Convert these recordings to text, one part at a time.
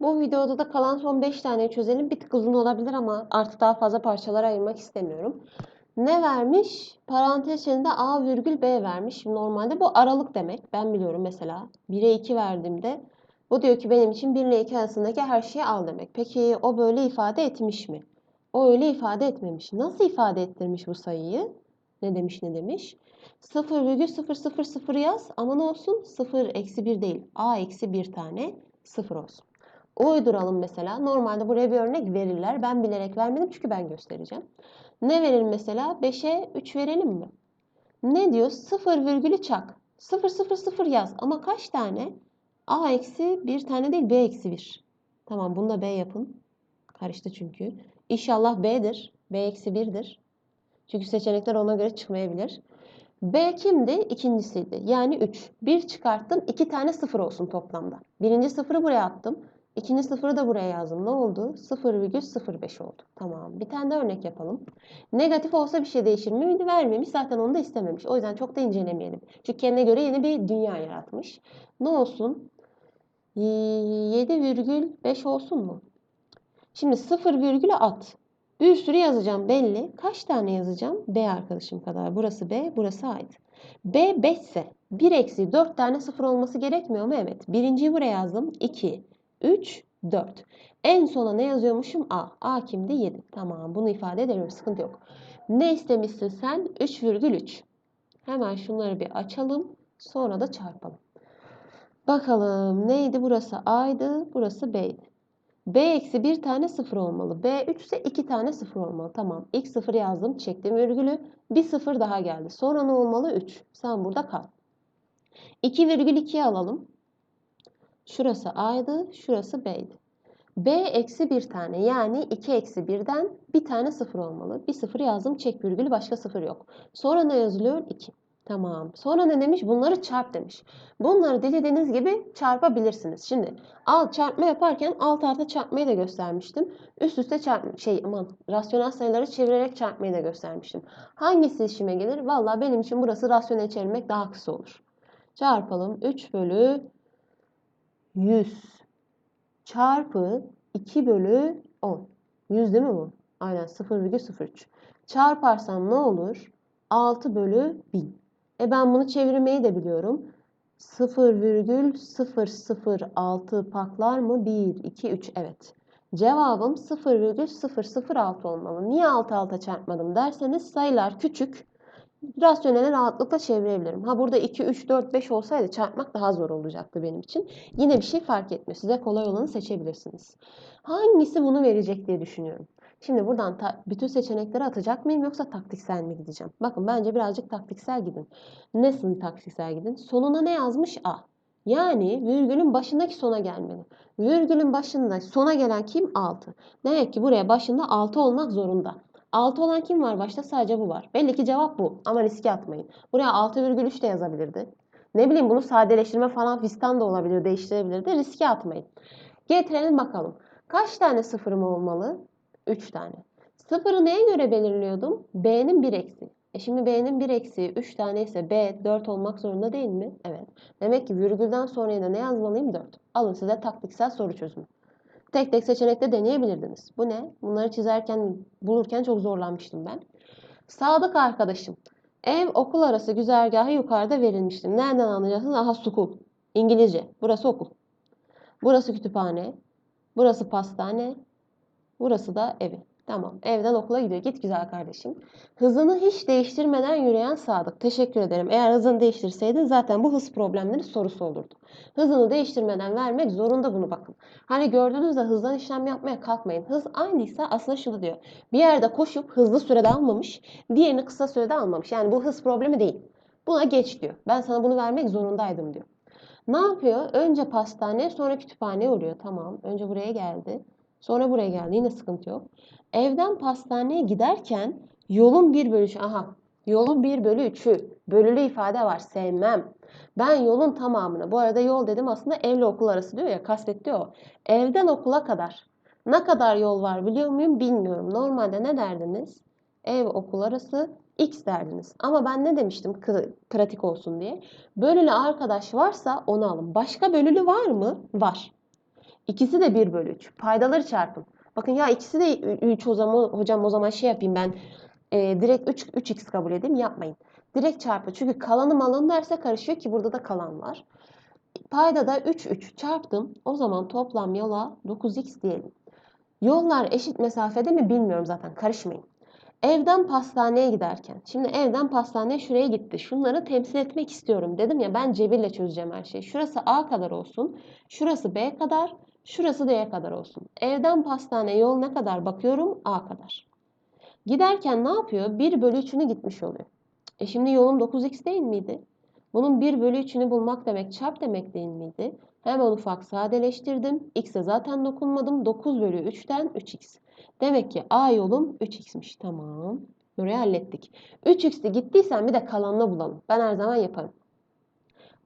Bu videoda da kalan son 5 tane çözelim. Bir tık uzun olabilir ama artık daha fazla parçalara ayırmak istemiyorum. Ne vermiş? Parantez içinde A virgül B vermiş. Normalde bu aralık demek. Ben biliyorum mesela 1'e 2 verdiğimde bu diyor ki benim için 1 ile 2 arasındaki her şeyi al demek. Peki o böyle ifade etmiş mi? O öyle ifade etmemiş. Nasıl ifade ettirmiş bu sayıyı? Ne demiş ne demiş? 0,000 yaz ama ne olsun? 0 eksi 1 değil. A eksi 1 tane 0 olsun. Uyduralım mesela. Normalde buraya bir örnek verirler. Ben bilerek vermedim çünkü ben göstereceğim. Ne verelim mesela? 5'e 3 verelim mi? Ne diyor? 0 virgülü çak. 0 0 0 yaz. Ama kaç tane? A eksi 1 tane değil B eksi 1. Tamam bunu da B yapın. Karıştı çünkü. İnşallah B'dir. B eksi 1'dir. Çünkü seçenekler ona göre çıkmayabilir. B kimdi? İkincisiydi. Yani 3. 1 çıkarttım. 2 tane 0 olsun toplamda. Birinci sıfırı buraya attım. İkinci sıfırı da buraya yazdım. Ne oldu? 0,05 oldu. Tamam. Bir tane de örnek yapalım. Negatif olsa bir şey değişir mi? Vermemiş. Zaten onu da istememiş. O yüzden çok da incelemeyelim. Çünkü kendine göre yeni bir dünya yaratmış. Ne olsun? 7,5 olsun mu? Şimdi 0 virgülü at. Bir sürü yazacağım belli. Kaç tane yazacağım? B arkadaşım kadar. Burası B, burası ait. B 5 ise 1 eksi 4 tane 0 olması gerekmiyor mu? Evet. Birinciyi buraya yazdım. 2, 3, 4. En sona ne yazıyormuşum? A. A kimdi? 7. Tamam bunu ifade ederim. Sıkıntı yok. Ne istemişsin sen? 3,3. Hemen şunları bir açalım. Sonra da çarpalım. Bakalım neydi? Burası A'ydı. Burası B'ydi. B eksi bir tane sıfır olmalı. B 3 ise iki tane sıfır olmalı. Tamam. İlk sıfır yazdım. Çektim virgülü. Bir sıfır daha geldi. Sonra ne olmalı? 3. Sen burada kal. 2 virgül 2'yi alalım. Şurası A'ydı. Şurası B'ydi. B eksi bir tane yani 2 eksi 1'den bir tane sıfır olmalı. Bir sıfır yazdım. Çek virgülü başka sıfır yok. Sonra ne yazılıyor? 2. Tamam. Sonra ne demiş? Bunları çarp demiş. Bunları dilediğiniz gibi çarpabilirsiniz. Şimdi alt çarpma yaparken alt alta çarpmayı da göstermiştim. Üst üste çarp şey aman rasyonel sayıları çevirerek çarpmayı da göstermiştim. Hangisi işime gelir? Valla benim için burası rasyonel çevirmek daha kısa olur. Çarpalım. 3 bölü 100 çarpı 2 bölü 10. 100 değil mi bu? Aynen 0,03. Çarparsam ne olur? 6 bölü 1000. E ben bunu çevirmeyi de biliyorum. 0,006 paklar mı? 1, 2, 3. Evet. Cevabım 0,006 olmalı. Niye alt alta çarpmadım derseniz sayılar küçük. Rasyoneli rahatlıkla çevirebilirim. Ha burada 2, 3, 4, 5 olsaydı çarpmak daha zor olacaktı benim için. Yine bir şey fark etmiyor. Size kolay olanı seçebilirsiniz. Hangisi bunu verecek diye düşünüyorum. Şimdi buradan bütün seçenekleri atacak mıyım yoksa taktiksel mi gideceğim? Bakın bence birazcık taktiksel gidin. Nasıl taktiksel gidin? Sonuna ne yazmış? A. Yani virgülün başındaki sona gelmeli. Virgülün başında sona gelen kim? 6. Demek ki buraya başında 6 olmak zorunda. 6 olan kim var başta? Sadece bu var. Belli ki cevap bu ama riske atmayın. Buraya 6,3 de yazabilirdi. Ne bileyim bunu sadeleştirme falan fistan da olabilir, değiştirebilirdi. Riske atmayın. Getirelim bakalım. Kaç tane sıfırım olmalı? 3 tane. Sıfırı neye göre belirliyordum? B'nin 1 eksi. E şimdi B'nin 1 eksi 3 tane ise B 4 olmak zorunda değil mi? Evet. Demek ki virgülden sonra da ne yazmalıyım? 4. Alın size taktiksel soru çözümü. Tek tek seçenekte deneyebilirdiniz. Bu ne? Bunları çizerken, bulurken çok zorlanmıştım ben. Sadık arkadaşım. Ev okul arası güzergahı yukarıda verilmiştir. Nereden anlayacaksınız? Aha sukul. İngilizce. Burası okul. Burası kütüphane. Burası pastane. Burası da evi. Tamam. Evden okula gidiyor. Git güzel kardeşim. Hızını hiç değiştirmeden yürüyen Sadık. Teşekkür ederim. Eğer hızını değiştirseydin zaten bu hız problemleri sorusu olurdu. Hızını değiştirmeden vermek zorunda bunu bakın. Hani gördüğünüzde hızdan işlem yapmaya kalkmayın. Hız aynıysa aslında şunu diyor. Bir yerde koşup hızlı sürede almamış, diğerini kısa sürede almamış. Yani bu hız problemi değil. Buna geç diyor. Ben sana bunu vermek zorundaydım diyor. Ne yapıyor? Önce pastane sonra kütüphane oluyor. Tamam. Önce buraya geldi. Sonra buraya geldi. Yine sıkıntı yok. Evden pastaneye giderken yolun 1 bölü 3. Aha. Yolun 1 bölü 3'ü. Bölülü ifade var. Sevmem. Ben yolun tamamını. Bu arada yol dedim aslında evle okul arası diyor ya. Kastetti o. Evden okula kadar. Ne kadar yol var biliyor muyum bilmiyorum. Normalde ne derdiniz? Ev okul arası x derdiniz. Ama ben ne demiştim pratik olsun diye. Bölülü arkadaş varsa onu alın. Başka bölülü var mı? Var. İkisi de 1 bölü 3. Paydaları çarpın. Bakın ya ikisi de 3 o zaman hocam o zaman şey yapayım ben e, direkt 3 3x kabul edeyim yapmayın. Direkt çarpı. Çünkü kalanı malın derse karışıyor ki burada da kalan var. Payda da 3 3 çarptım. O zaman toplam yola 9x diyelim. Yollar eşit mesafede mi bilmiyorum zaten karışmayın. Evden pastaneye giderken. Şimdi evden pastaneye şuraya gitti. Şunları temsil etmek istiyorum. Dedim ya ben cebirle çözeceğim her şeyi. Şurası A kadar olsun. Şurası B kadar. Şurası D'ye kadar olsun. Evden pastaneye yol ne kadar bakıyorum? A kadar. Giderken ne yapıyor? 1 bölü 3'ünü gitmiş oluyor. E şimdi yolum 9x değil miydi? Bunun 1 bölü 3'ünü bulmak demek çarp demek değil miydi? Hemen ufak sadeleştirdim. X'e zaten dokunmadım. 9 bölü 3'ten 3x. Demek ki A yolum 3x'miş. Tamam. Burayı hallettik. 3x'ti gittiysen bir de kalanını bulalım. Ben her zaman yaparım.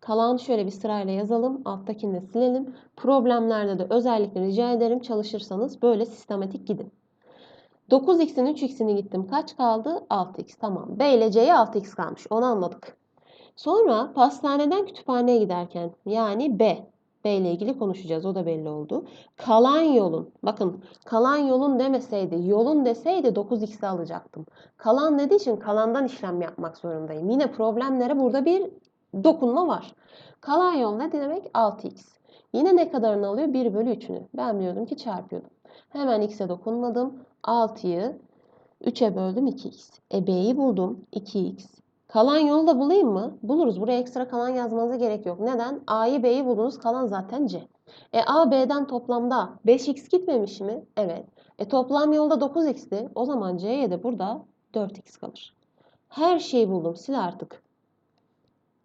Kalan şöyle bir sırayla yazalım. Alttakini de silelim. Problemlerde de özellikle rica ederim çalışırsanız böyle sistematik gidin. 9x'in 3x'ini gittim. Kaç kaldı? 6x. Tamam. B ile C'ye 6x kalmış. Onu anladık. Sonra pastaneden kütüphaneye giderken yani B. B ile ilgili konuşacağız. O da belli oldu. Kalan yolun. Bakın kalan yolun demeseydi, yolun deseydi 9x'i alacaktım. Kalan dediği için kalandan işlem yapmak zorundayım. Yine problemlere burada bir dokunma var. Kalan yol ne demek? 6x. Yine ne kadarını alıyor? 1 bölü 3'ünü. Ben biliyordum ki çarpıyordum. Hemen x'e dokunmadım. 6'yı 3'e böldüm 2x. E b'yi buldum 2x. Kalan yolu da bulayım mı? Buluruz. Buraya ekstra kalan yazmanıza gerek yok. Neden? A'yı B'yi buldunuz. Kalan zaten C. E A B'den toplamda 5x gitmemiş mi? Evet. E toplam yolda 9x'ti. O zaman C'ye de burada 4x kalır. Her şeyi buldum. Sil artık.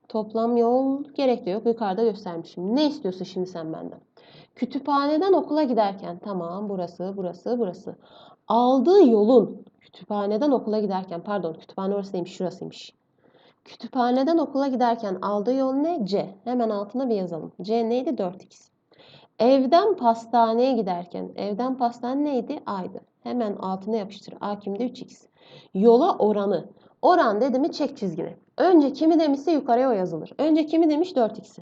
Toplam yol gerek de yok. Yukarıda göstermişim. Ne istiyorsun şimdi sen benden? Kütüphaneden okula giderken tamam burası, burası, burası. Aldığı yolun kütüphaneden okula giderken pardon kütüphane orası değilmiş şurasıymış. Kütüphaneden okula giderken aldığı yol ne? C. Hemen altına bir yazalım. C neydi? 4x. Evden pastaneye giderken evden pastane neydi? A'ydı. Hemen altına yapıştır. A kimde? 3x. Yola oranı. Oran dedi mi çek çizgini. Önce kimi demişse yukarıya o yazılır. Önce kimi demiş? 4x'i.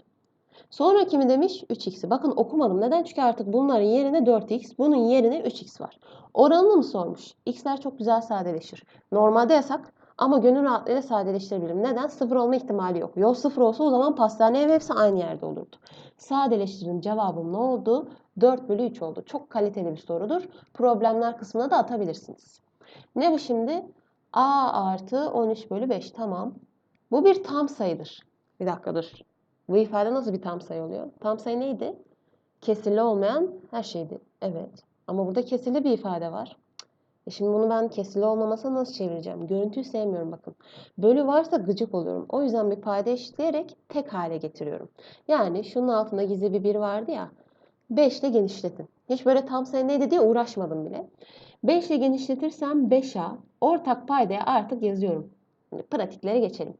Sonra kimi demiş? 3x'i. Bakın okumadım. Neden? Çünkü artık bunların yerine 4x, bunun yerine 3x var. Oranını mı sormuş? X'ler çok güzel sadeleşir. Normalde yasak ama gönül rahatlığıyla sadeleştirebilirim. Neden? Sıfır olma ihtimali yok. Yol sıfır olsa o zaman pastane ev hepsi aynı yerde olurdu. Sadeleştirin cevabım ne oldu? 4 bölü 3 oldu. Çok kaliteli bir sorudur. Problemler kısmına da atabilirsiniz. Ne bu şimdi? A artı 13 bölü 5. Tamam. Bu bir tam sayıdır. Bir dakika dur. Bu ifade nasıl bir tam sayı oluyor? Tam sayı neydi? Kesirli olmayan her şeydi. Evet. Ama burada kesirli bir ifade var. E şimdi bunu ben kesirli olmamasına nasıl çevireceğim? Görüntüyü sevmiyorum bakın. Bölü varsa gıcık oluyorum. O yüzden bir payda eşitleyerek tek hale getiriyorum. Yani şunun altında gizli bir 1 vardı ya. 5 ile genişletin. Hiç böyle tam sayı neydi diye uğraşmadım bile. 5 ile genişletirsem 5A ortak paydaya artık yazıyorum. Pratiklere geçelim.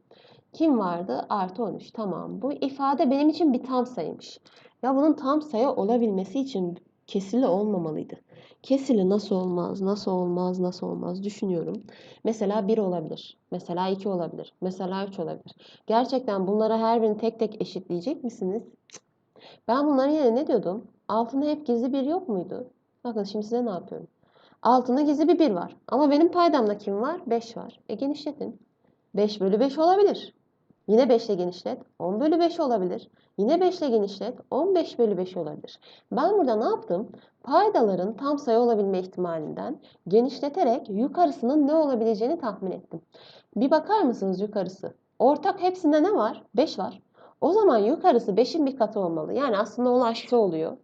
Kim vardı? Artı 13. Tamam. Bu ifade benim için bir tam sayıymış. Ya bunun tam sayı olabilmesi için kesirli olmamalıydı. Kesirli nasıl olmaz, nasıl olmaz, nasıl olmaz düşünüyorum. Mesela 1 olabilir. Mesela 2 olabilir. Mesela 3 olabilir. Gerçekten bunlara her birini tek tek eşitleyecek misiniz? Ben bunların yerine ne diyordum? Altında hep gizli bir yok muydu? Bakın şimdi size ne yapıyorum? Altında gizli bir 1 var. Ama benim paydamda kim var? 5 var. E genişletin. 5 bölü 5 olabilir. Yine 5 ile genişlet. 10 bölü 5 olabilir. Yine 5 ile genişlet. 15 bölü 5 olabilir. Ben burada ne yaptım? Paydaların tam sayı olabilme ihtimalinden genişleterek yukarısının ne olabileceğini tahmin ettim. Bir bakar mısınız yukarısı? Ortak hepsinde ne var? 5 var. O zaman yukarısı 5'in bir katı olmalı. Yani aslında ulaştı oluyor.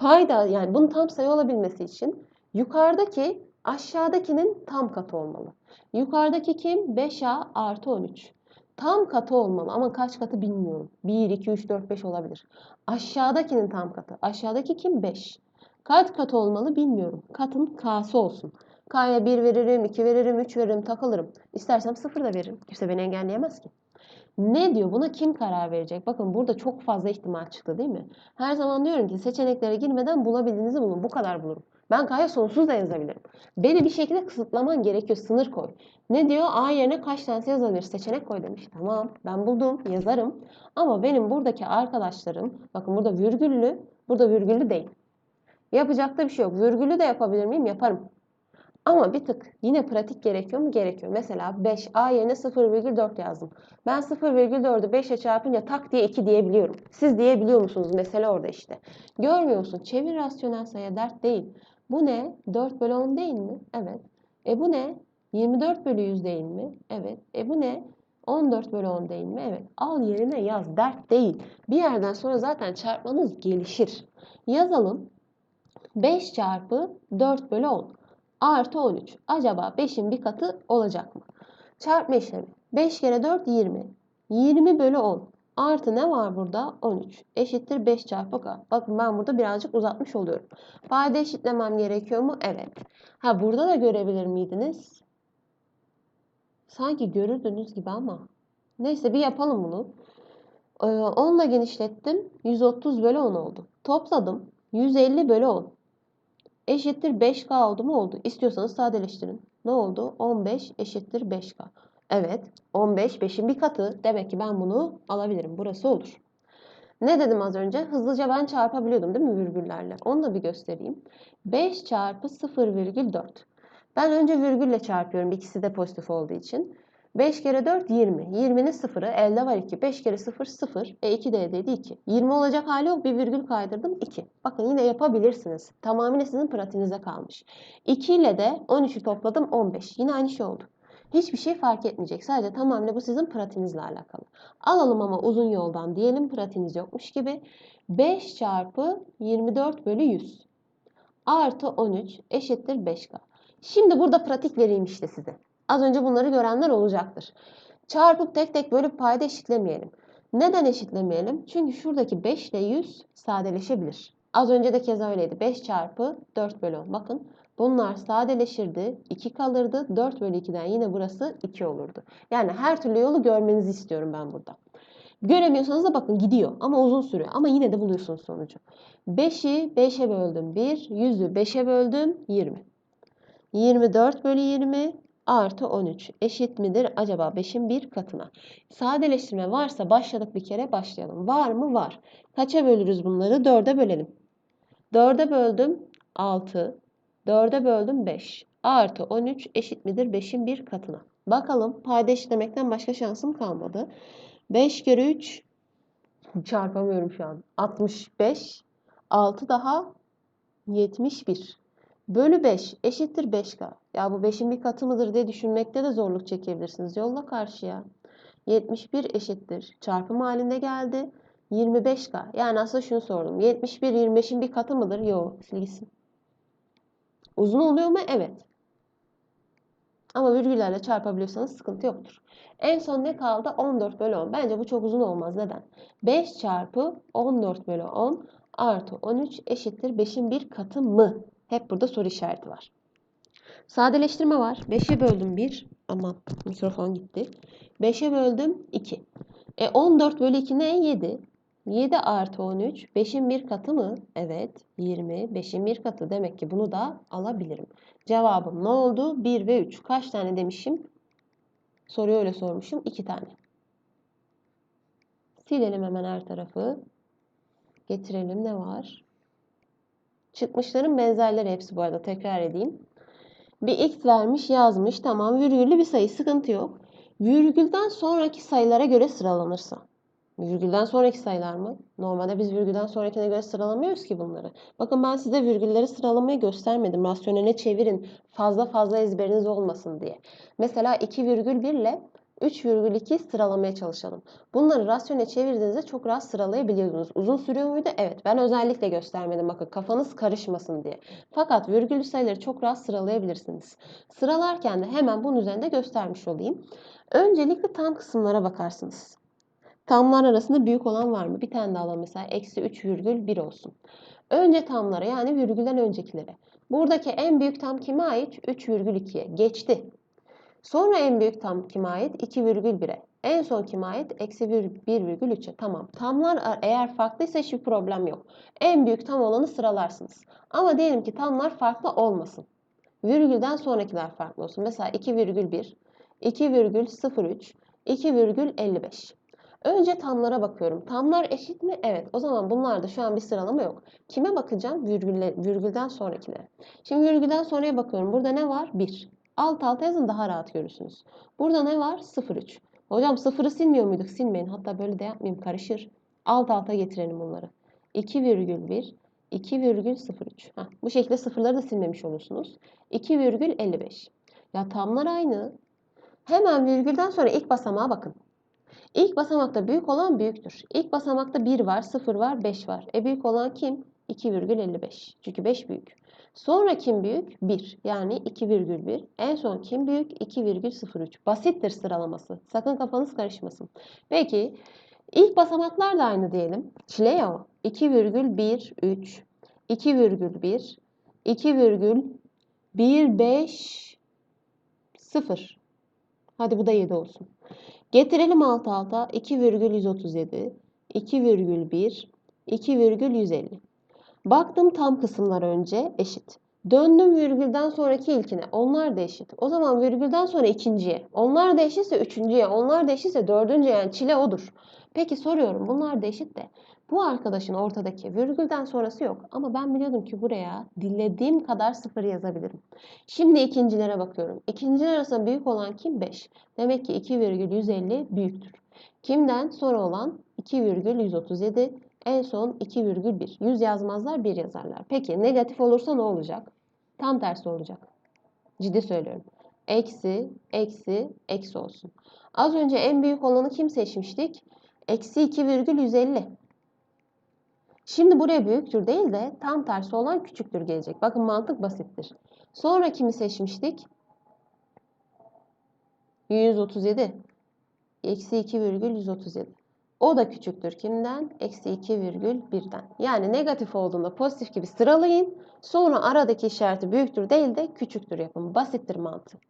Payda yani bunun tam sayı olabilmesi için yukarıdaki aşağıdakinin tam katı olmalı. Yukarıdaki kim? 5A artı 13. Tam katı olmalı ama kaç katı bilmiyorum. 1, 2, 3, 4, 5 olabilir. Aşağıdakinin tam katı. Aşağıdaki kim? 5. Kaç katı olmalı bilmiyorum. Katın K'sı olsun. K'ya 1 veririm, 2 veririm, 3 veririm, takılırım. İstersem 0 da veririm. Kimse beni engelleyemez ki. Ne diyor? Buna kim karar verecek? Bakın burada çok fazla ihtimal çıktı değil mi? Her zaman diyorum ki seçeneklere girmeden bulabildiğinizi bulun. Bu kadar bulurum. Ben K'ya sonsuz da yazabilirim. Beni bir şekilde kısıtlaman gerekiyor. Sınır koy. Ne diyor? A yerine kaç tanesi yazabilir? Seçenek koy demiş. Tamam ben buldum yazarım. Ama benim buradaki arkadaşlarım bakın burada virgüllü Burada virgüllü değil. Yapacak da bir şey yok. Virgülü de yapabilir miyim? Yaparım. Ama bir tık yine pratik gerekiyor mu? Gerekiyor. Mesela 5 A yerine 0,4 yazdım. Ben 0,4'ü 5'e çarpınca tak diye 2 diyebiliyorum. Siz diyebiliyor musunuz? Mesele orada işte. Görmüyor musun? Çevir rasyonel sayı dert değil. Bu ne? 4 bölü 10 değil mi? Evet. E bu ne? 24 bölü 100 değil mi? Evet. E bu ne? 14 bölü 10 değil mi? Evet. Al yerine yaz. Dert değil. Bir yerden sonra zaten çarpmanız gelişir. Yazalım. 5 çarpı 4 bölü 10 artı 13. Acaba 5'in bir katı olacak mı? Çarpma işlemi. 5 kere 4 20. 20 bölü 10 artı ne var burada? 13 eşittir 5 çarpı k. Bakın ben burada birazcık uzatmış oluyorum. Payda eşitlemem gerekiyor mu? Evet. Ha burada da görebilir miydiniz? Sanki görürdünüz gibi ama. Neyse bir yapalım bunu. Ee, 10 ile genişlettim. 130 bölü 10 oldu. Topladım. 150 bölü 10 eşittir 5K oldu mu? Oldu. İstiyorsanız sadeleştirin. Ne oldu? 15 eşittir 5K. Evet. 15 5'in bir katı. Demek ki ben bunu alabilirim. Burası olur. Ne dedim az önce? Hızlıca ben çarpabiliyordum değil mi virgüllerle? Onu da bir göstereyim. 5 çarpı 0,4. Ben önce virgülle çarpıyorum. İkisi de pozitif olduğu için. 5 kere 4 20. 20'nin sıfırı elde var 2. 5 kere 0 0. E 2 de eldeydi 2. 20 olacak hali yok. Bir virgül kaydırdım 2. Bakın yine yapabilirsiniz. Tamamıyla sizin pratiğinize kalmış. 2 ile de 13'ü topladım 15. Yine aynı şey oldu. Hiçbir şey fark etmeyecek. Sadece tamamıyla bu sizin pratiğinizle alakalı. Alalım ama uzun yoldan diyelim pratiğiniz yokmuş gibi. 5 çarpı 24 bölü 100 artı 13 eşittir 5K. Şimdi burada pratik vereyim işte size. Az önce bunları görenler olacaktır. Çarpıp tek tek bölüp payda eşitlemeyelim. Neden eşitlemeyelim? Çünkü şuradaki 5 ile 100 sadeleşebilir. Az önce de keza öyleydi. 5 çarpı 4 bölü 10. Bakın bunlar sadeleşirdi. 2 kalırdı. 4 bölü 2'den yine burası 2 olurdu. Yani her türlü yolu görmenizi istiyorum ben burada. Göremiyorsanız da bakın gidiyor ama uzun sürüyor. Ama yine de buluyorsunuz sonucu. 5'i 5'e böldüm 1, 100'ü 5'e böldüm 20. 24 bölü 20 artı 13 eşit midir acaba 5'in bir katına? Sadeleştirme varsa başladık bir kere başlayalım. Var mı? Var. Kaça bölürüz bunları? 4'e bölelim. 4'e böldüm 6. 4'e böldüm 5. Artı 13 eşit midir 5'in bir katına? Bakalım payda eşitlemekten başka şansım kalmadı. 5 kere 3 çarpamıyorum şu an. 65. 6 daha 71. Bölü 5 eşittir 5K. Ya bu 5'in bir katı mıdır diye düşünmekte de zorluk çekebilirsiniz. Yolla karşıya. 71 eşittir. Çarpım halinde geldi. 25K. Yani aslında şunu sordum. 71 25'in bir katı mıdır? Yok. Silgisin. Uzun oluyor mu? Evet. Ama virgüllerle çarpabiliyorsanız sıkıntı yoktur. En son ne kaldı? 14 bölü 10. Bence bu çok uzun olmaz. Neden? 5 çarpı 14 bölü 10 artı 13 eşittir 5'in bir katı mı? Hep burada soru işareti var. Sadeleştirme var. 5'e böldüm 1. Ama mikrofon gitti. 5'e böldüm 2. E 14 bölü 2 ne? 7. 7 artı 13. 5'in bir katı mı? Evet. 20. 5'in bir katı. Demek ki bunu da alabilirim. Cevabım ne oldu? 1 ve 3. Kaç tane demişim? Soruyu öyle sormuşum. 2 tane. Silelim hemen her tarafı. Getirelim ne var? Çıkmışların benzerleri hepsi bu arada tekrar edeyim. Bir x vermiş yazmış tamam virgüllü bir sayı sıkıntı yok. Virgülden sonraki sayılara göre sıralanırsa. Virgülden sonraki sayılar mı? Normalde biz virgülden sonrakine göre sıralamıyoruz ki bunları. Bakın ben size virgülleri sıralamayı göstermedim. Rasyonele çevirin. Fazla fazla ezberiniz olmasın diye. Mesela 2,1 ile 3,2 sıralamaya çalışalım. Bunları rasyone çevirdiğinizde çok rahat sıralayabiliyordunuz. Uzun sürüyor muydu? Evet. Ben özellikle göstermedim. Bakın kafanız karışmasın diye. Fakat virgüllü sayıları çok rahat sıralayabilirsiniz. Sıralarken de hemen bunun üzerinde göstermiş olayım. Öncelikle tam kısımlara bakarsınız. Tamlar arasında büyük olan var mı? Bir tane daha alalım mesela. Eksi 3,1 olsun. Önce tamlara yani virgülden öncekilere. Buradaki en büyük tam kime ait? 3,2'ye. Geçti. Sonra en büyük tam kime ait? 2,1'e. En son kime ait? Eksi 1,3'e. Tamam. Tamlar eğer farklıysa hiçbir problem yok. En büyük tam olanı sıralarsınız. Ama diyelim ki tamlar farklı olmasın. Virgülden sonrakiler farklı olsun. Mesela 2,1, 2,03, 2,55. Önce tamlara bakıyorum. Tamlar eşit mi? Evet. O zaman bunlarda şu an bir sıralama yok. Kime bakacağım? Virgülden sonrakilere. Şimdi virgülden sonraya bakıyorum. Burada ne var? 1. Alt alta yazın daha rahat görürsünüz. Burada ne var? 0,3. Hocam sıfırı silmiyor muyduk? Silmeyin. Hatta böyle de yapmayayım. Karışır. Alt alta getirelim bunları. 2,1, 2,03. Heh, bu şekilde sıfırları da silmemiş olursunuz. 2,55. Ya tamlar aynı. Hemen virgülden sonra ilk basamağa bakın. İlk basamakta büyük olan büyüktür. İlk basamakta 1 var, 0 var, 5 var. E büyük olan kim? 2,55. Çünkü 5 büyük. Sonra kim büyük? 1. Yani 2,1. En son kim büyük? 2,03. Basittir sıralaması. Sakın kafanız karışmasın. Peki ilk basamaklar da aynı diyelim. Çile ya o. 2,13, 2,1, 2,15, 0. Hadi bu da 7 olsun. Getirelim alt alta 2,137, 2,1, 2,150. Baktım tam kısımlar önce eşit. Döndüm virgülden sonraki ilkine. Onlar da eşit. O zaman virgülden sonra ikinciye. Onlar da eşitse üçüncüye. Onlar da eşitse dördüncüye. Yani çile odur. Peki soruyorum bunlar da eşit de. Bu arkadaşın ortadaki virgülden sonrası yok. Ama ben biliyordum ki buraya dilediğim kadar sıfır yazabilirim. Şimdi ikincilere bakıyorum. İkinciler arasında büyük olan kim? 5. Demek ki 2,150 büyüktür. Kimden? Sonra olan 2,137. En son 2,1. 100 yazmazlar 1 yazarlar. Peki negatif olursa ne olacak? Tam tersi olacak. Ciddi söylüyorum. Eksi, eksi, eksi olsun. Az önce en büyük olanı kim seçmiştik? Eksi 2,150. Şimdi buraya büyüktür değil de tam tersi olan küçüktür gelecek. Bakın mantık basittir. Sonra kimi seçmiştik? 137. Eksi 2,137. O da küçüktür kimden? Eksi 2,1'den. Yani negatif olduğunda pozitif gibi sıralayın. Sonra aradaki işareti büyüktür değil de küçüktür yapın. Basittir mantık.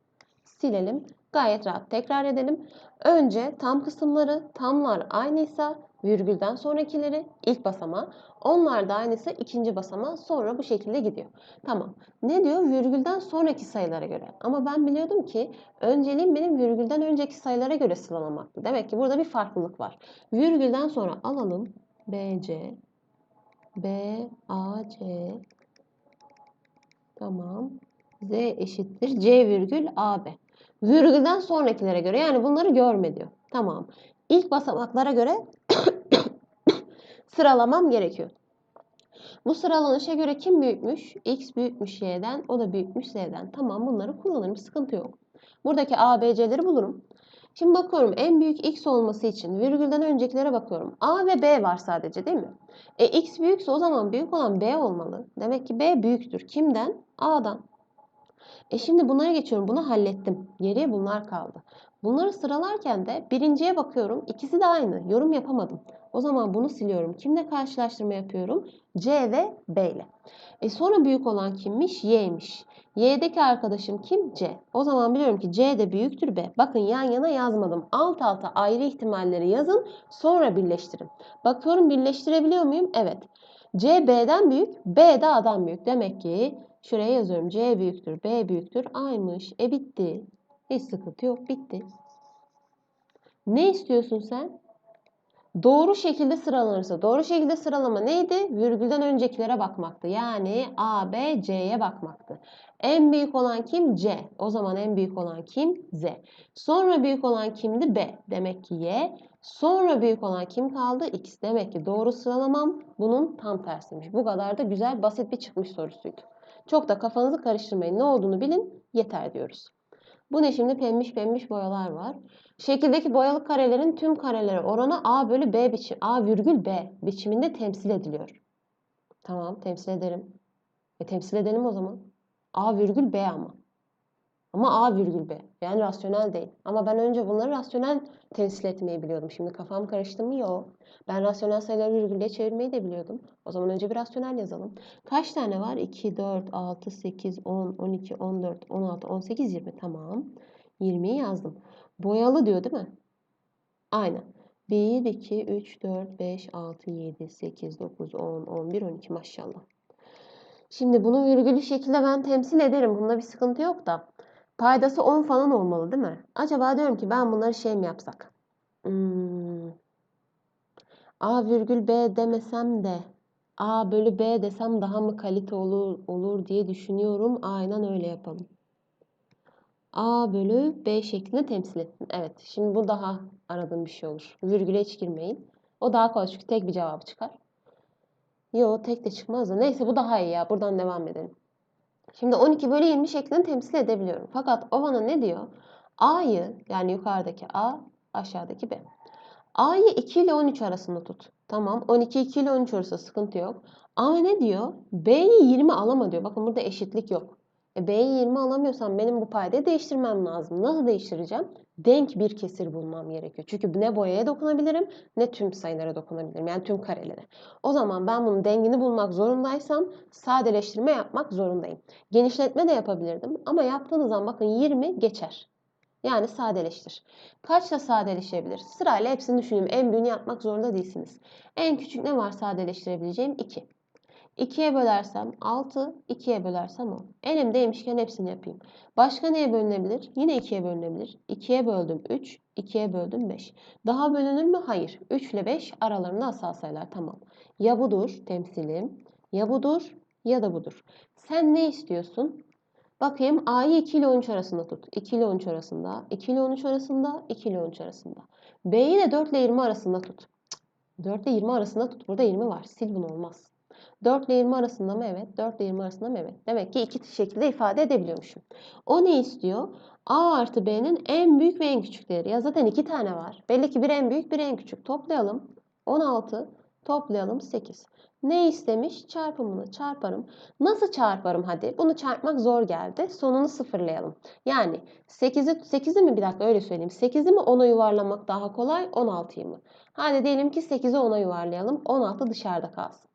Silelim. Gayet rahat tekrar edelim. Önce tam kısımları, tamlar aynıysa virgülden sonrakileri ilk basama, onlar da aynıysa ikinci basama sonra bu şekilde gidiyor. Tamam. Ne diyor? Virgülden sonraki sayılara göre. Ama ben biliyordum ki önceliğim benim virgülden önceki sayılara göre sıralamaktı. Demek ki burada bir farklılık var. Virgülden sonra alalım. BC BAC Tamam. Z eşittir C virgül AB. Virgülden sonrakilere göre yani bunları görme diyor. Tamam. İlk basamaklara göre sıralamam gerekiyor. Bu sıralanışa göre kim büyükmüş? X büyükmüş Y'den, o da büyükmüş Z'den. Tamam bunları kullanırım, sıkıntı yok. Buradaki A, B, C'leri bulurum. Şimdi bakıyorum en büyük X olması için virgülden öncekilere bakıyorum. A ve B var sadece değil mi? E X büyükse o zaman büyük olan B olmalı. Demek ki B büyüktür. Kimden? A'dan. E şimdi bunlara geçiyorum. Bunu hallettim. Geriye bunlar kaldı. Bunları sıralarken de birinciye bakıyorum. İkisi de aynı. Yorum yapamadım. O zaman bunu siliyorum. Kimle karşılaştırma yapıyorum? C ve B ile. E sonra büyük olan kimmiş? Y'ymiş. Y'deki arkadaşım kim? C. O zaman biliyorum ki C de büyüktür B. Bakın yan yana yazmadım. Alt alta ayrı ihtimalleri yazın. Sonra birleştirin. Bakıyorum birleştirebiliyor muyum? Evet. C B'den büyük, B de A'dan büyük. Demek ki şuraya yazıyorum. C büyüktür, B büyüktür. Aymış. E bitti. Hiç sıkıntı yok. Bitti. Ne istiyorsun sen? Doğru şekilde sıralanırsa. Doğru şekilde sıralama neydi? Virgülden öncekilere bakmaktı. Yani A, B, C'ye bakmaktı. En büyük olan kim? C. O zaman en büyük olan kim? Z. Sonra büyük olan kimdi? B. Demek ki Y. Sonra büyük olan kim kaldı? X. Demek ki doğru sıralamam bunun tam tersiymiş. Bu kadar da güzel, basit bir çıkmış sorusuydu. Çok da kafanızı karıştırmayın. Ne olduğunu bilin yeter diyoruz. Bu ne şimdi? Pembiş pembiş boyalar var. Şekildeki boyalı karelerin tüm karelere oranı A bölü B biçim, A virgül B biçiminde temsil ediliyor. Tamam temsil ederim. E temsil edelim o zaman. A virgül B ama. Ama A virgül B. Yani rasyonel değil. Ama ben önce bunları rasyonel temsil etmeyi biliyordum. Şimdi kafam karıştı mı? Yok. Ben rasyonel sayıları virgülle çevirmeyi de biliyordum. O zaman önce bir rasyonel yazalım. Kaç tane var? 2, 4, 6, 8, 10, 12, 14, 16, 18, 20. Tamam. 20'yi yazdım. Boyalı diyor değil mi? Aynen. 1, 2, 3, 4, 5, 6, 7, 8, 9, 10, 11, 12 maşallah. Şimdi bunu virgülü şekilde ben temsil ederim. Bunda bir sıkıntı yok da. Paydası 10 falan olmalı değil mi? Acaba diyorum ki ben bunları şey mi yapsak? Hmm, A virgül B demesem de A bölü B desem daha mı kalite olur, olur diye düşünüyorum. Aynen öyle yapalım. A bölü B şeklinde temsil ettim. Evet. Şimdi bu daha aradığım bir şey olur. Virgüle hiç girmeyin. O daha kolay çünkü tek bir cevabı çıkar. Yo tek de çıkmaz da. Neyse bu daha iyi ya. Buradan devam edelim. Şimdi 12 bölü 20 şeklinde temsil edebiliyorum. Fakat o bana ne diyor? A'yı yani yukarıdaki A aşağıdaki B. A'yı 2 ile 13 arasında tut. Tamam 12 2 ile 13 arası sıkıntı yok. Ama ne diyor? B'yi 20 alama diyor. Bakın burada eşitlik yok. E, B'yi 20 alamıyorsam benim bu paydayı değiştirmem lazım. Nasıl değiştireceğim? Denk bir kesir bulmam gerekiyor. Çünkü ne boyaya dokunabilirim ne tüm sayılara dokunabilirim. Yani tüm karelere. O zaman ben bunun dengini bulmak zorundaysam sadeleştirme yapmak zorundayım. Genişletme de yapabilirdim. Ama yaptığınız zaman bakın 20 geçer. Yani sadeleştir. Kaçla sadeleşebilir? Sırayla hepsini düşünün. En büyüğünü yapmak zorunda değilsiniz. En küçük ne var sadeleştirebileceğim? 2. 2'ye bölersem 6, 2'ye bölersem 10. Elimdeymişken hepsini yapayım. Başka neye bölünebilir? Yine 2'ye bölünebilir. 2'ye böldüm 3, 2'ye böldüm 5. Daha bölünür mü? Hayır. 3 ile 5 aralarında asal sayılar. Tamam. Ya budur temsilim, ya budur ya da budur. Sen ne istiyorsun? Bakayım A'yı 2 ile 13 arasında tut. 2 ile 13 arasında, 2 ile 13 arasında, 2 ile 13 arasında. B'yi de 4 ile 20 arasında tut. 4 ile 20 arasında tut. Burada 20 var. Sil bunu olmaz. 4 ile 20 arasında mı? Evet. 4 ile 20 arasında mı? Evet. Demek ki iki şekilde ifade edebiliyormuşum. O ne istiyor? A artı B'nin en büyük ve en küçük değeri. Ya zaten iki tane var. Belli ki bir en büyük bir en küçük. Toplayalım. 16 toplayalım 8. Ne istemiş? Çarpımını çarparım. Nasıl çarparım hadi? Bunu çarpmak zor geldi. Sonunu sıfırlayalım. Yani 8'i 8'i mi bir dakika öyle söyleyeyim. 8'i mi 10'a yuvarlamak daha kolay 16'yı mı? Hadi diyelim ki 8'i 10'a yuvarlayalım. 16 dışarıda kalsın.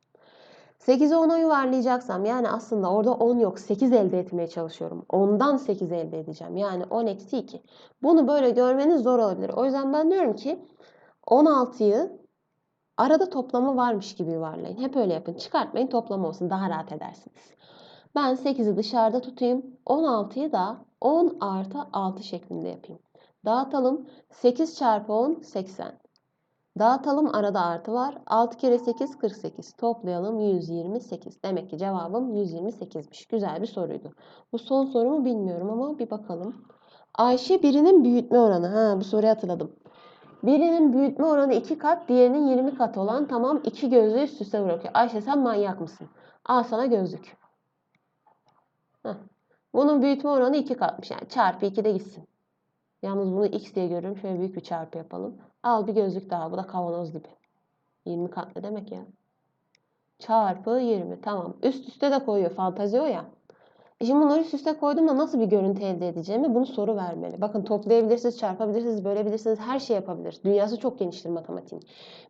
8'i 10'a yuvarlayacaksam yani aslında orada 10 yok 8 elde etmeye çalışıyorum. 10'dan 8 elde edeceğim. Yani 10 eksi 2. Bunu böyle görmeniz zor olabilir. O yüzden ben diyorum ki 16'yı arada toplama varmış gibi yuvarlayın. Hep öyle yapın. Çıkartmayın toplama olsun. Daha rahat edersiniz. Ben 8'i dışarıda tutayım. 16'yı da 10 artı 6 şeklinde yapayım. Dağıtalım. 8 çarpı 10 80. Dağıtalım arada artı var. 6 kere 8 48. Toplayalım 128. Demek ki cevabım 128'miş. Güzel bir soruydu. Bu son soru mu bilmiyorum ama bir bakalım. Ayşe birinin büyütme oranı. Ha bu soruyu hatırladım. Birinin büyütme oranı 2 kat, diğerinin 20 kat olan tamam iki gözlüğü üst üste bırakıyor. Ayşe sen manyak mısın? Al sana gözlük. Heh. Bunun büyütme oranı 2 katmış. Yani çarpı 2 de gitsin. Yalnız bunu x diye görüyorum. Şöyle büyük bir çarpı yapalım. Al bir gözlük daha. Bu da kavanoz gibi. 20 kat ne demek ya? Çarpı 20. Tamam. Üst üste de koyuyor. Fantazi o ya. E şimdi bunları üst üste koyduğumda nasıl bir görüntü elde edeceğimi bunu soru vermeli. Bakın toplayabilirsiniz, çarpabilirsiniz, bölebilirsiniz, her şey yapabilir. Dünyası çok geniştir matematiğin.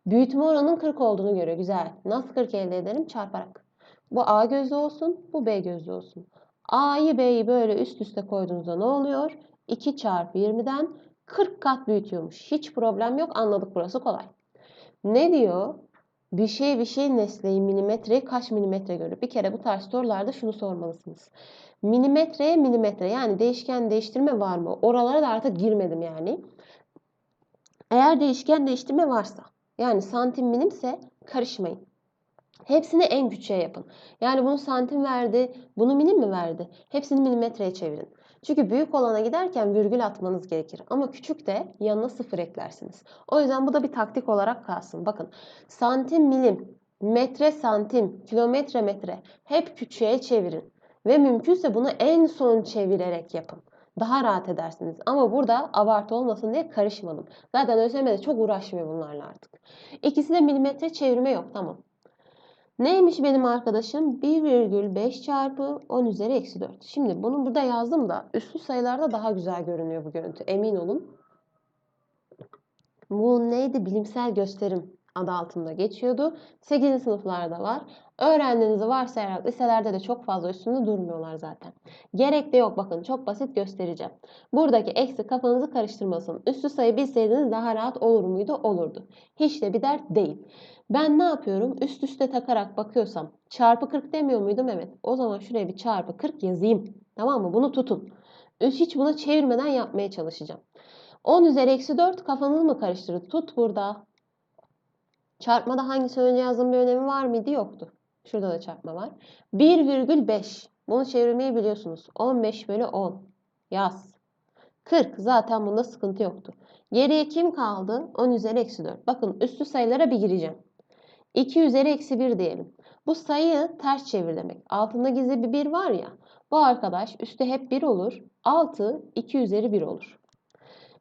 Büyütme oranının 40 olduğunu görüyor. Güzel. Nasıl 40 elde ederim? Çarparak. Bu A gözlü olsun, bu B gözlü olsun. A'yı B'yi böyle üst üste koyduğunuzda ne oluyor? 2 çarpı 20'den 40 kat büyütüyormuş. Hiç problem yok. Anladık burası kolay. Ne diyor? Bir şey bir şey nesneyi milimetreyi kaç milimetre görür? Bir kere bu tarz sorularda şunu sormalısınız. Milimetreye milimetre yani değişken değiştirme var mı? Oralara da artık girmedim yani. Eğer değişken değiştirme varsa yani santim milimse karışmayın. Hepsini en küçüğe yapın. Yani bunu santim verdi, bunu milim mi verdi? Hepsini milimetreye çevirin. Çünkü büyük olana giderken virgül atmanız gerekir. Ama küçük de yanına sıfır eklersiniz. O yüzden bu da bir taktik olarak kalsın. Bakın santim milim, metre santim, kilometre metre hep küçüğe çevirin. Ve mümkünse bunu en son çevirerek yapın. Daha rahat edersiniz. Ama burada abartı olmasın diye karışmadım. Zaten ÖSYM de çok uğraşmıyor bunlarla artık. İkisi de milimetre çevirme yok. Tamam. Neymiş benim arkadaşım? 1,5 çarpı 10 üzeri eksi 4. Şimdi bunu burada yazdım da üslü sayılarda daha güzel görünüyor bu görüntü. Emin olun. Bu neydi? Bilimsel gösterim adı altında geçiyordu. 8. sınıflarda var. Öğrendiğinizi varsayarak liselerde de çok fazla üstünde durmuyorlar zaten. Gerek de yok bakın çok basit göstereceğim. Buradaki eksi kafanızı karıştırmasın. Üstü sayı bilseydiniz daha rahat olur muydu? Olurdu. Hiç de bir dert değil. Ben ne yapıyorum? Üst üste takarak bakıyorsam çarpı 40 demiyor muydum? Evet. O zaman şuraya bir çarpı 40 yazayım. Tamam mı? Bunu tutun. Hiç buna çevirmeden yapmaya çalışacağım. 10 üzeri eksi 4 kafanızı mı karıştırdı? Tut burada. Çarpmada hangisini önce yazdığım bir önemi var mıydı? Yoktu. Şurada da çarpma var. 1,5. Bunu çevirmeyi biliyorsunuz. 15 bölü 10. Yaz. 40. Zaten bunda sıkıntı yoktu. Geriye kim kaldı? 10 üzeri eksi 4. Bakın üstü sayılara bir gireceğim. 2 üzeri eksi 1 diyelim. Bu sayıyı ters çevir demek. Altında gizli bir 1 var ya. Bu arkadaş üstü hep 1 olur. Altı 2 üzeri 1 olur.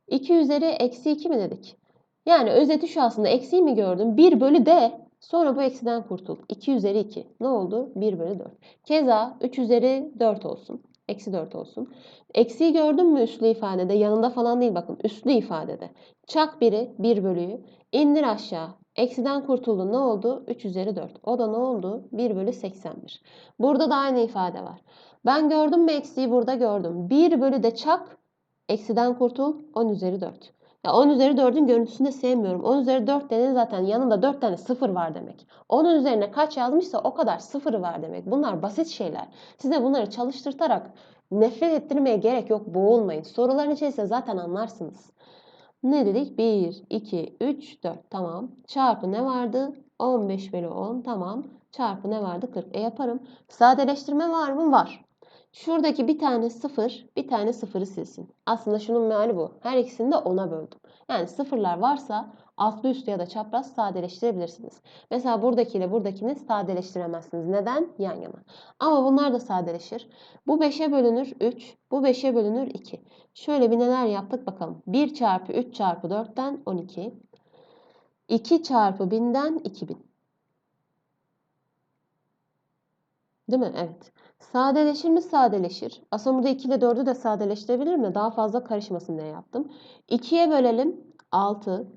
2 üzeri eksi 2 mi dedik? Yani özeti şu aslında eksiği mi gördüm? 1 bölü de sonra bu eksiden kurtul. 2 üzeri 2. Ne oldu? 1 bölü 4. Keza 3 üzeri 4 olsun. Eksi 4 olsun. Eksiği gördün mü üslü ifadede? Yanında falan değil bakın. Üslü ifadede. Çak biri 1 bölüyü. indir aşağı. Eksiden kurtuldun. Ne oldu? 3 üzeri 4. O da ne oldu? 1 bölü 81. Burada da aynı ifade var. Ben gördüm mü eksiği burada gördüm. 1 bölü de çak. Eksiden kurtul. 10 üzeri 4. Ya 10 üzeri 4'ün görüntüsünü de sevmiyorum. 10 üzeri 4 dediğin zaten yanında 4 tane sıfır var demek. 10'un üzerine kaç yazmışsa o kadar sıfırı var demek. Bunlar basit şeyler. Size bunları çalıştırtarak nefret ettirmeye gerek yok. Boğulmayın. Soruların içerisinde zaten anlarsınız. Ne dedik? 1, 2, 3, 4. Tamam. Çarpı ne vardı? 15 bölü 10. Tamam. Çarpı ne vardı? 40. E yaparım. Sadeleştirme var mı? Var. Şuradaki bir tane sıfır, bir tane sıfırı silsin. Aslında şunun meali bu. Her ikisini de 10'a böldüm. Yani sıfırlar varsa altlı üstü ya da çapraz sadeleştirebilirsiniz. Mesela buradakiyle buradakini sadeleştiremezsiniz. Neden? Yan yana. Ama bunlar da sadeleşir. Bu 5'e bölünür 3, bu 5'e bölünür 2. Şöyle bir neler yaptık bakalım. 1 çarpı 3 çarpı 4'ten 12. 2 çarpı 1000'den 2000. Değil mi? Evet. Sadeleşir mi? Sadeleşir. Aslında burada 2 ile 4'ü de sadeleştirebilir mi? Daha fazla karışmasın diye yaptım. 2'ye bölelim 6.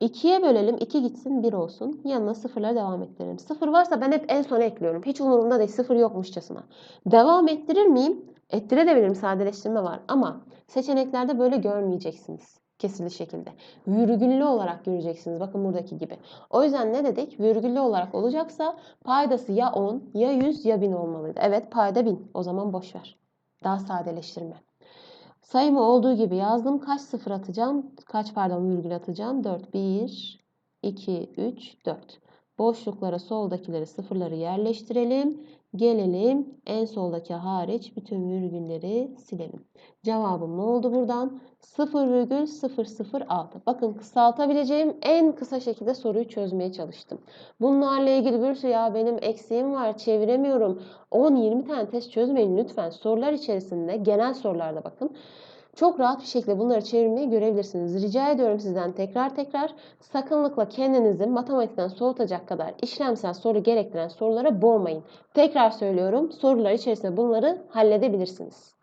2'ye bölelim 2 gitsin 1 olsun. Yanına sıfırlara devam ettirelim. Sıfır varsa ben hep en sona ekliyorum. Hiç umurumda değil sıfır yokmuşçasına. Devam ettirir miyim? Ettirebilirim sadeleştirme var ama seçeneklerde böyle görmeyeceksiniz kesili şekilde. Virgüllü olarak göreceksiniz. Bakın buradaki gibi. O yüzden ne dedik? Virgüllü olarak olacaksa paydası ya 10 ya 100 ya 1000 olmalıydı. Evet payda 1000. O zaman boş ver. Daha sadeleştirme. Sayımı olduğu gibi yazdım. Kaç sıfır atacağım? Kaç pardon virgül atacağım? 4. 1, 2, 3, 4. Boşluklara soldakileri sıfırları yerleştirelim. Gelelim en soldaki hariç bütün virgülleri silelim. Cevabım ne oldu buradan? 0,006. Bakın kısaltabileceğim en kısa şekilde soruyu çözmeye çalıştım. Bunlarla ilgili bir şey ya benim eksiğim var çeviremiyorum. 10-20 tane test çözmeyin lütfen. Sorular içerisinde genel sorularda bakın. Çok rahat bir şekilde bunları çevirmeyi görebilirsiniz. Rica ediyorum sizden tekrar tekrar sakınlıkla kendinizi matematikten soğutacak kadar işlemsel soru gerektiren sorulara boğmayın. Tekrar söylüyorum sorular içerisinde bunları halledebilirsiniz.